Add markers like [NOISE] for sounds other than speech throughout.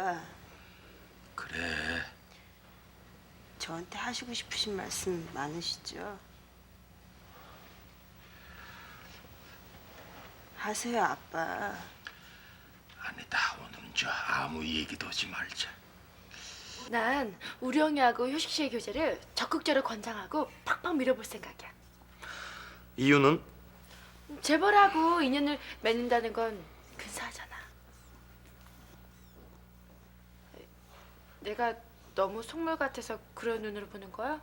아빠 그래. 저한테 하시고 싶으신 말씀 많으시죠? 하세요 아빠 아니다. 오늘은 저 아무 얘기도 하지 말자. 난 우리 형이하고 효식 씨의 교제를 적극적으로 권장하고 팍팍 밀어볼 생각이야. 이유는 재벌하고 인연을 맺는다는 건 근사하잖아. 내가 너무 속물 같아서 그런 눈으로 보는 거야?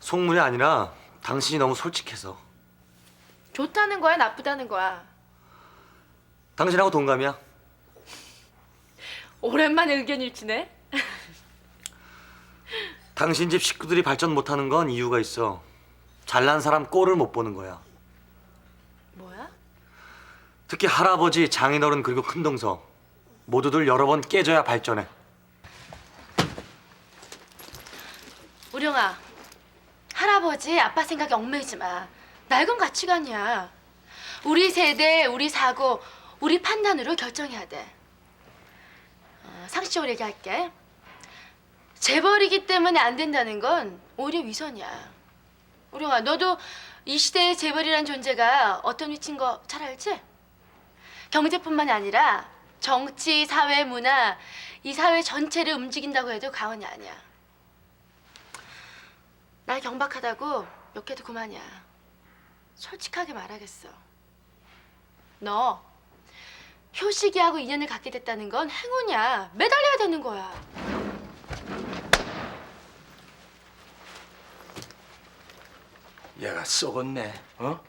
속물이 아니라 당신이 너무 솔직해서 좋다는 거야, 나쁘다는 거야? 당신하고 동감이야. [LAUGHS] 오랜만에 의견 일치네. [LAUGHS] 당신 집 식구들이 발전 못하는 건 이유가 있어. 잘난 사람 꼴을 못 보는 거야. 뭐야? 특히 할아버지, 장인어른 그리고 큰동서 모두들 여러 번 깨져야 발전해. 우령아, 할아버지, 아빠 생각에 얽매이지 마. 낡은 가치관이야. 우리 세대, 우리 사고, 우리 판단으로 결정해야 돼. 어, 상식적으로 얘기할게. 재벌이기 때문에 안 된다는 건 오히려 위선이야. 우령아, 너도 이 시대의 재벌이란 존재가 어떤 위치인 거 잘 알지? 경제뿐만이 아니라 정치, 사회, 문화, 이 사회 전체를 움직인다고 해도 과언이 아니야. 날 경박하다고 욕해도 그만이야. 솔직하게 말하겠어. 너 효식이하고 인연을 갖게 됐다는 건 행운이야. 매달려야 되는 거야. 얘가 썩었네. 어?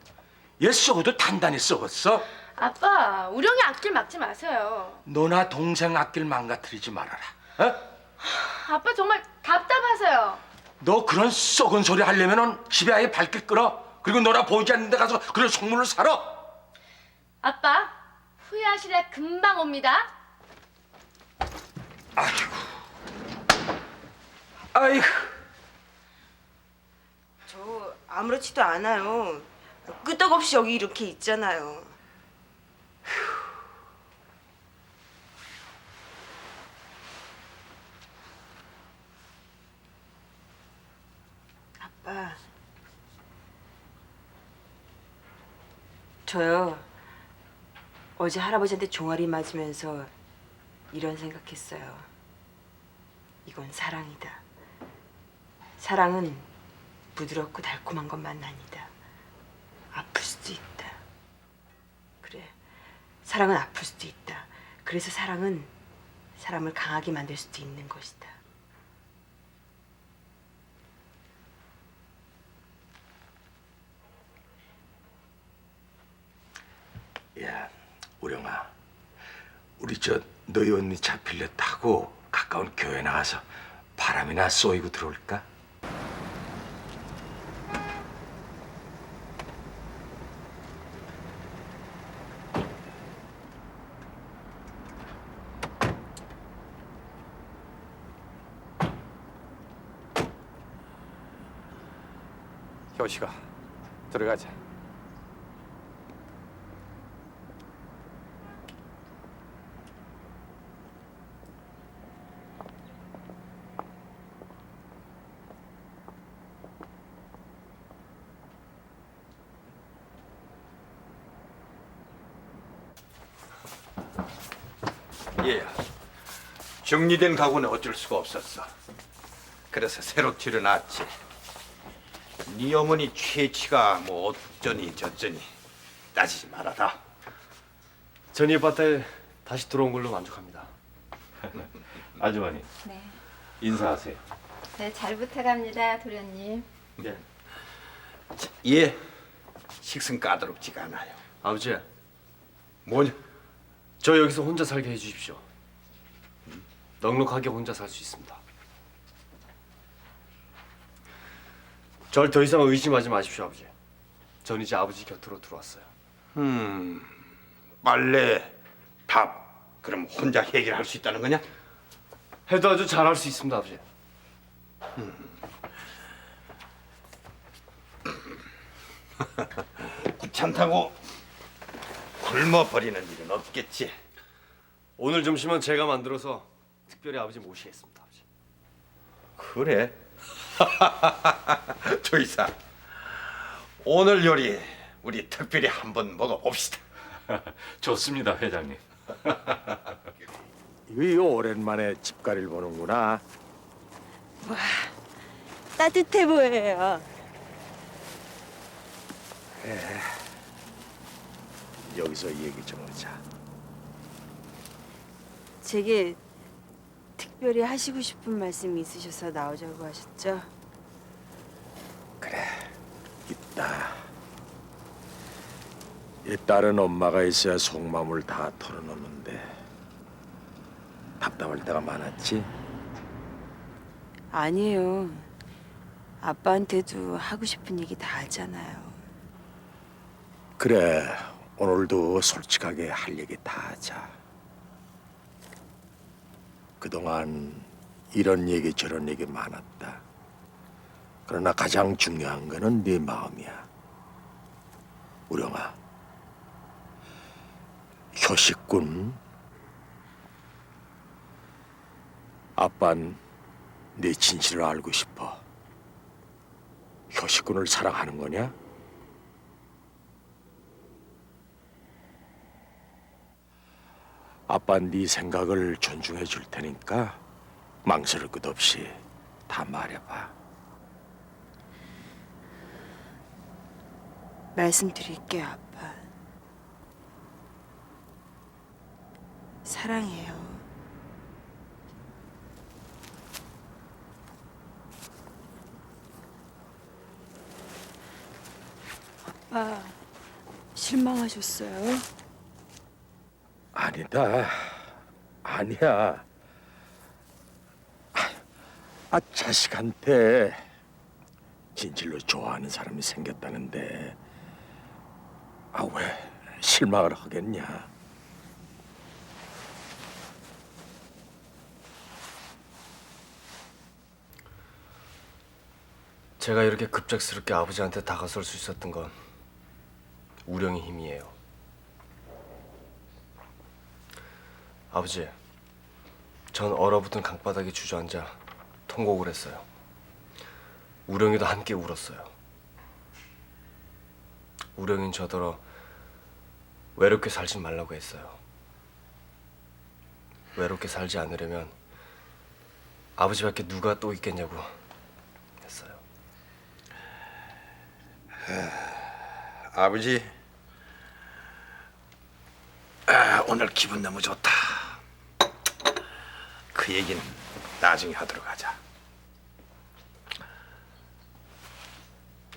얘 썩어도 단단히 썩었어. 아빠, 우령이 앞길 막지 마세요. 너나 동생 앞길 망가뜨리지 말아라. 어? 아빠 정말 답답하세요. 너 그런 썩은 소리 하려면은 집에 아예 발길 끌어. 그리고 너나 보이지 않는 데 가서 그런 속물을 사러. 아빠, 후회하시래 금방 옵니다. 아이고. 아이고. 저 아무렇지도 않아요 끄떡없이 여기 이렇게 있잖아요 아빠 저요 어제 할아버지한테 종아리 맞으면서 이런 생각했어요 이건 사랑이다 사랑은 부드럽고 달콤한 것만 아니다. 아플 수도 있다. 그래, 사랑은 아플 수도 있다. 그래서 사랑은 사람을 강하게 만들 수도 있는 것이다. 야, 우령아. 우리 저 너희 언니 잡힐려 타고 가까운 교회 나가서 바람이나 쏘이고 들어올까? 효식아 들어가자 얘야, 정리된 가구는 어쩔 수가 없었어. 그래서 새로 들여놨지. 네 어머니 최치가 뭐 어쩌니 저쩌니 따지지 말아라. 전이 밭에 다시 들어온 걸로 만족합니다. [LAUGHS] 아주머니 네. 인사하세요 네, 잘 부탁합니다, 도련님. 네. 얘 식성 까다롭지가 않아요. 아버지, 뭐냐? 저 여기서 혼자 살게 해주십시오. 넉넉하게 혼자 살 수 있습니다. 절 더 이상 의심하지 마십시오, 아버지. 전 이제 아버지 곁으로 들어왔어요. 빨래, 밥, 그럼 혼자 해결할 수 있다는 거냐? 해도 아주 잘할 수 있습니다, 아버지. 귀찮다고 [LAUGHS] 굶어 버리는 일은 없겠지. 오늘 점심은 제가 만들어서 특별히 아버지 모시겠습니다, 아버지. 그래? [LAUGHS] 조이사 오늘 요리 우리 특별히 한번 먹어봅시다 [LAUGHS] 좋습니다, 회장님. [LAUGHS] 이거 오랜만에 집가리를 보는구나. 따뜻해 보여요. 여기서 얘기 좀 하자. 제게 특별히 하시고 싶은 말씀이 있으셔서 나오자고 하셨죠? 그래, 있다. 이 딸은 엄마가 있어야 속마음을 다 털어놓는데 답답할 때가 많았지. 아니에요. 아빠한테도 하고 싶은 얘기 다 하잖아요. 그래, 오늘도 솔직하게 할 얘기 다 하자. 그동안 이런 얘기 저런 얘기 많았다. 그러나 가장 중요한 거는 네 마음이야. 우령아, 효식군, 아빤 네 진실을 알고 싶어. 효식군을 사랑하는 거냐? 아빠 네 생각을 존중해 줄 테니까 망설일 것 없이 다 말해봐. 말씀드릴게요, 아빠. 사랑해요. 아빠, 실망하셨어요? 아니다. 아니야. 아, 아 자식한테 진실로 좋아하는 사람이 생겼다는데 아 왜 실망을 하겠냐? 제가 이렇게 급작스럽게 아버지한테 다가설 수 있었던 건 우령의 힘이에요. 아버지, 전 얼어붙은 강바닥에 주저앉아 통곡을 했어요. 우령이도 함께 울었어요. 우령인 저더러 외롭게 살지 말라고 했어요. 외롭게 살지 않으려면 아버지밖에 누가 또 있겠냐고 했어요. 아버지 아, 오늘 기분 너무 좋다 그 얘기는 나중에 하도록 하자.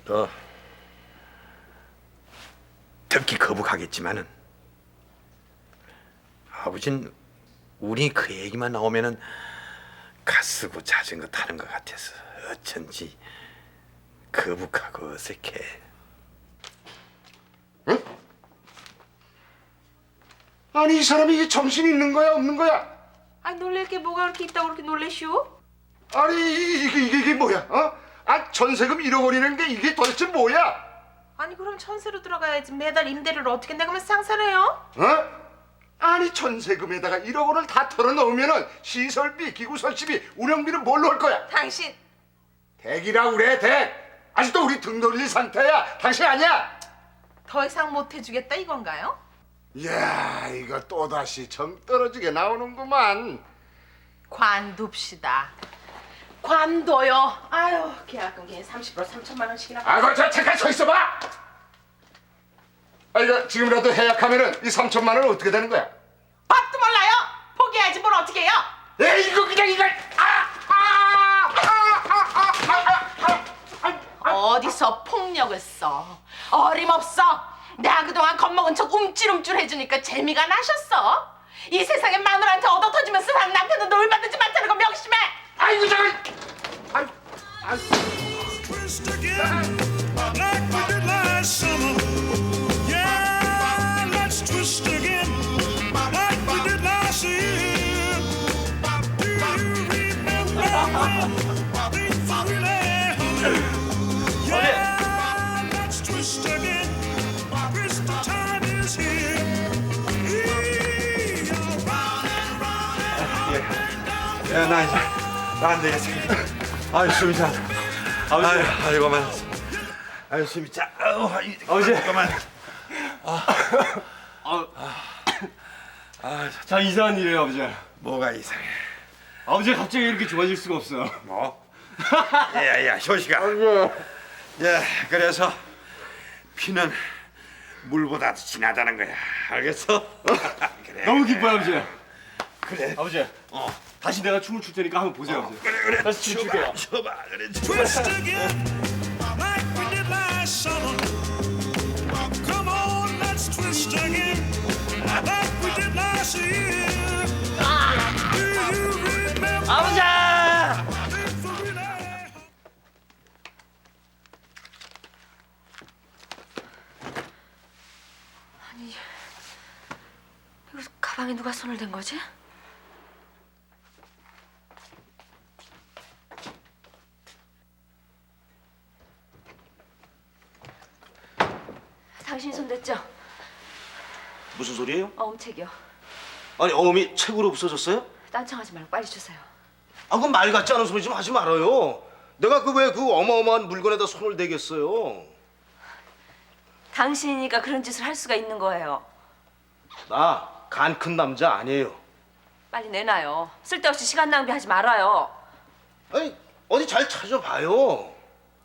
너 듣기 거북하겠지만은 아버진 우리 그 얘기만 나오면은 가쓰고 자전거 타는 것 같아서 어쩐지 거북하고 어색해. 아니 이 사람이 이게 정신 있는 거야 없는 거야? 아니 놀랄 게 뭐가 그렇게 있다고 그렇게 놀래시오? 아니 이- 이게 이게, 이게 뭐야? 어? 아 전세금 잃어버리는 게 이게 도대체 뭐야? 아니 그럼 천세로 들어가야지 매달 임대료를 어떻게 내가면서 장사를 해요? 어? 아니 전세금에다가 1억 원을 다 털어넣으면은 시설비, 기구 설치비, 운영비는 뭘로 할 거야? 당신 댁이라 그래 댁. 아직도 우리 등 돌릴 상태야. 당신 아니야? 더 이상 못 해주겠다 이건가요? 야 이거 또다시 정 떨어지게 나오는구만 관둡시다. 관둬요. 아유, 계약금 걔 30% 3천만 원씩이나. 아이고 저 잠깐 서 있어봐 아 이거 지금이라도 해약하면은 이 3천만 원은 어떻게 되는 거야 밥도 몰라요. 포기하지 뭘 어떻게 해요? 에 이거 그냥 이걸 아아아아아아아 아, 아, 아, 어디서 폭력을 써? 어림없어. 내가 그동안 겁먹은 척 움찔움찔 해주니까 재미가 나셨어? 이 세상에 마누라한테 얻어 터지면서 사는 남편은 놀 받지 않다는 거 명심해. 아이고 잠깐. 아이, 아이. 야 나 이제 나 안 되겠어. 아이 숨이 차. 아버지. 아유, 아이고 만. 아유 숨이 차. 이- 아버지. 잠깐만. 자 이상한 일이에요 아버지. 뭐가 이상해? 아버지가 갑자기 이렇게 좋아질 수가 없어요. 뭐? 야 야 효시가. 야 그래서 피는 물보다 진하다는 거야. 알겠어? 그래. [LAUGHS] 너무 기뻐요 아버지. 그래. 아버지. 어. 다시 내가 춤을 출 테니까 한번 보세요 아버지. 그래 그래. 다시 춤 출게요. 쳐봐 그래. Twist again, like we did last summer. Come on, let's twist again, like we did last year. Do you remember? 아버지! things were really 이거 가방에 누가 손을 댄 거지? 댔죠? 무슨 소리예요? 어음책이요. 아니 어음이 책으로 부서졌어요? 딴청하지 말고 빨리 주세요. 아 그건 말 같지 않은 소리 좀 하지 말아요. 내가 그 왜 그 어마어마한 물건에다 손을 대겠어요? 당신이니까 그런 짓을 할 수가 있는 거예요. 나 간 큰 남자 아니에요. 빨리 내놔요. 쓸데없이 시간 낭비하지 말아요. 아니 어디 잘 찾아봐요.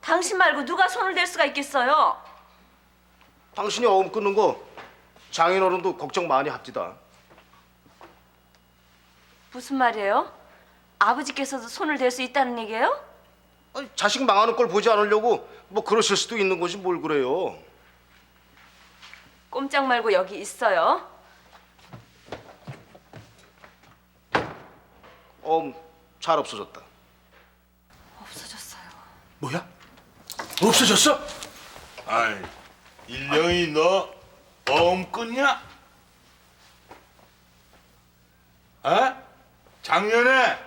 당신 말고 누가 손을 댈 수가 있겠어요? 당신이 어음 끊는 거 장인어른도 걱정 많이 합디다. 무슨 말이에요? 아버지께서도 손을 댈 수 있다는 얘기예요? 아니, 자식 망하는 걸 보지 않으려고 뭐 그러실 수도 있는 거지 뭘 그래요. 꼼짝 말고 여기 있어요. 어음 잘 없어졌다. 없어졌어요. 뭐야? 없어졌어? 아이 일령이 너 어음 끊냐? 어? 작년에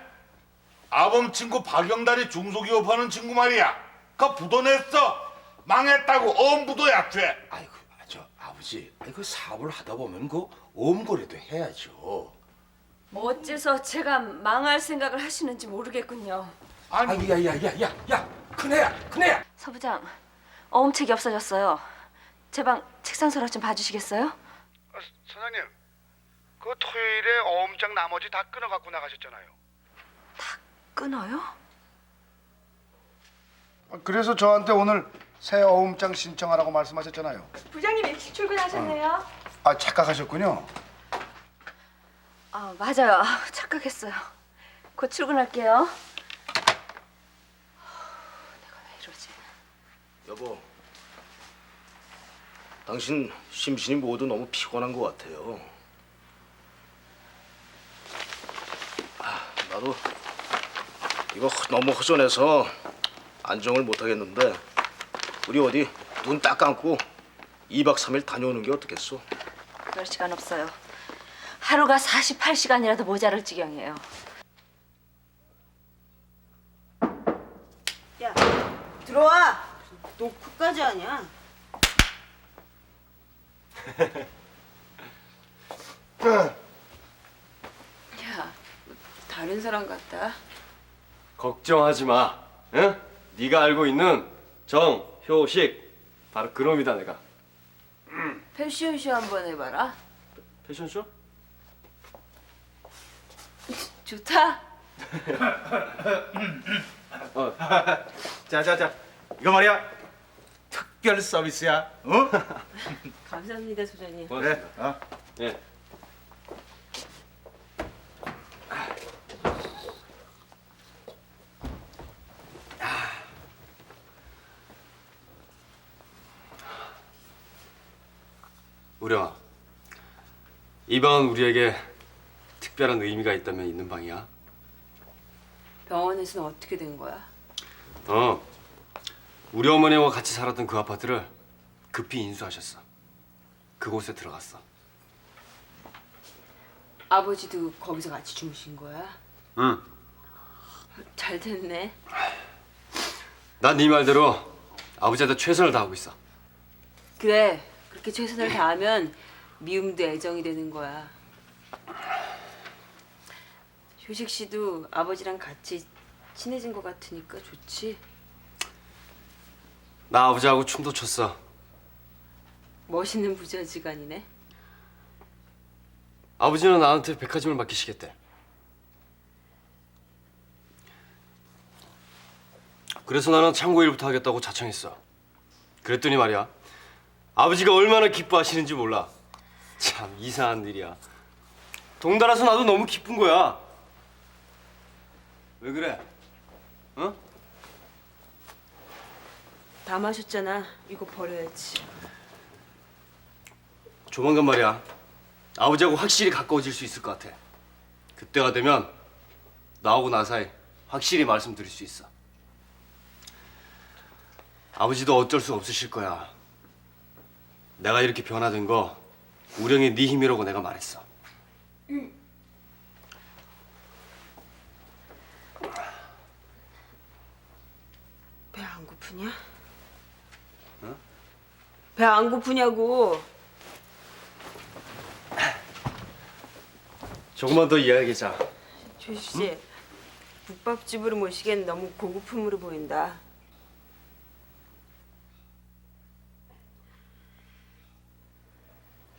아범 친구 박영달이 중소기업 하는 친구 말이야. 그 부도냈어. 망했다고 어음 부도 약죄. 아이고, 저 아버지, 그 사업을 하다 보면 그 오음거래도 해야죠. 뭐 어째서 제가 망할 생각을 하시는지 모르겠군요. 아니, 야, 야, 야, 야, 야, 큰애야, 큰애야. 서부장, 어음책이 없어졌어요. 제 방 책상 서랍 좀 봐주시겠어요? 사장님, 그 토요일에 어음장 나머지 다 끊어 갖고 나가셨잖아요. 끊어요? 그래서 저한테 오늘 새 어음장 신청하라고 말씀하셨잖아요. 부장님 일찍 출근하셨네요. 아 착각하셨군요. 아 맞아요. 아, 착각했어요. 곧 출근할게요. 내가 왜 이러지? 여보, 당신 심신이 모두 너무 피곤한 것 같아요. 아, 나도 이거 허- 너무 허전해서 안정을 못 하겠는데 우리 어디 눈 딱 감고 2박 3일 다녀오는 게 어떻겠어? 그럴 시간 없어요. 하루가 48시간이라도 모자랄 지경이에요. 야, 들어와. 노크까지 하냐? 야, 다른 사람 같다. 걱정하지 마. 응? 네가 알고 있는 정효식 바로 그놈이다 내가. 패션쇼 한번 해봐라. 패션쇼? 좋다. 자자자 이거 말이야 특별 서비스야. 어? [LAUGHS] 감사합니다, 소장님. 그래. 어? 예. 우령아, 이 방은 우리에게 특별한 의미가 있다면 있는 방이야. 병원에서는 어떻게 된 거야? 어, 우리 어머니와 같이 살았던 그 아파트를 급히 인수하셨어. 그곳에 들어갔어. 아버지도 거기서 같이 주무신 거야? 응. 잘 됐네. 난 네 말대로 아버지한테 최선을 다하고 있어. 그래, 그렇게 최선을 다하면 미움도 애정이 되는 거야. 효식 씨도 아버지랑 같이 친해진 것 같으니까 좋지. 나 아버지하고 춤도 췄어. 멋있는 부자지간이네. 아버지는 나한테 백화점을 맡기시겠대. 그래서 나는 창고 일부터 하겠다고 자청했어. 그랬더니 말이야. 아버지가 얼마나 기뻐하시는지 몰라. 참 이상한 일이야. 동달아서 나도 너무 기쁜 거야. 왜 그래? 어? 다 마셨잖아. 이거 버려야지. 조만간 말이야. 아버지하고 확실히 가까워질 수 있을 것 같아. 그때가 되면 나하고 나 사이 확실히 말씀드릴 수 있어. 아버지도 어쩔 수 없으실 거야. 내가 이렇게 변화된 거 우령이 네 힘이라고 내가 말했어. 배 안 고프냐? 배 안 고프냐고. 조금만 더 이야기하자. 조식 씨, 국밥집으로 모시기엔 너무 고급품으로 보인다.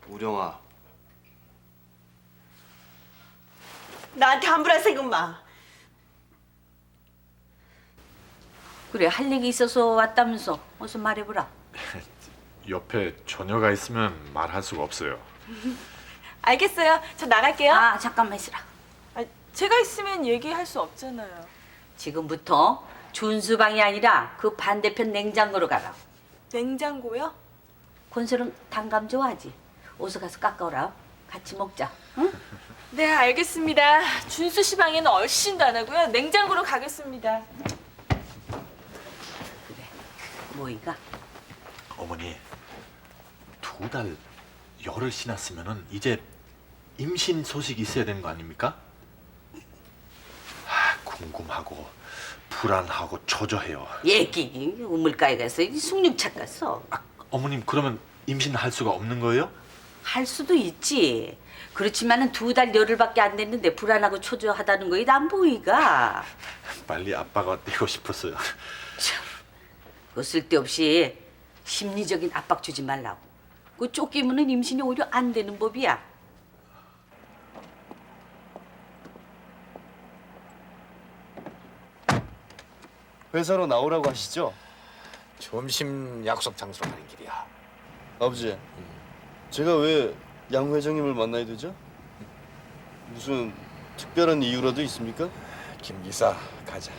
우령아, 나한테 함부로 생각 마. 그래 할 얘기 있어서 왔다면서 어서 말해보라. [LAUGHS] 옆에 처녀가 있으면 말할 수가 없어요. [LAUGHS] 알겠어요. 저 나갈게요. 아 잠깐만 있으라. 아, 제가 있으면 얘기할 수 없잖아요. 지금부터 준수방이 아니라 그 반대편 냉장고로 가라. 냉장고요? 권설은 단감 좋아하지. 어서 가서 깎아오라. 같이 먹자. 응? [LAUGHS] 네, 알겠습니다. 준수 씨 방에는 얼씬도 안 하고요. 냉장고로 가겠습니다. 뭐이가? 어머니 두 달 열을 지났으면은 이제 임신 소식 있어야 되는 거 아닙니까? 아, 궁금하고 불안하고 초조해요. 얘기 우물가에 가서 이 숭늉차 갔어. 아, 어머님 그러면 임신할 수가 없는 거예요? 할 수도 있지. 그렇지만은 두 달 열흘밖에 안 됐는데 불안하고 초조하다는 거이 난 보이가. 빨리 아빠가 되고 싶었어요. 그 쓸데없이 심리적인 압박 주지 말라고. 그 쫓기면은 임신이 오히려 안 되는 법이야. 회사로 나오라고 하시죠? 점심 약속 장소로 가는 길이야. 아버지, 제가 왜 양 회장님을 만나야 되죠? 무슨 특별한 이유라도 있습니까? 김 기사 가자.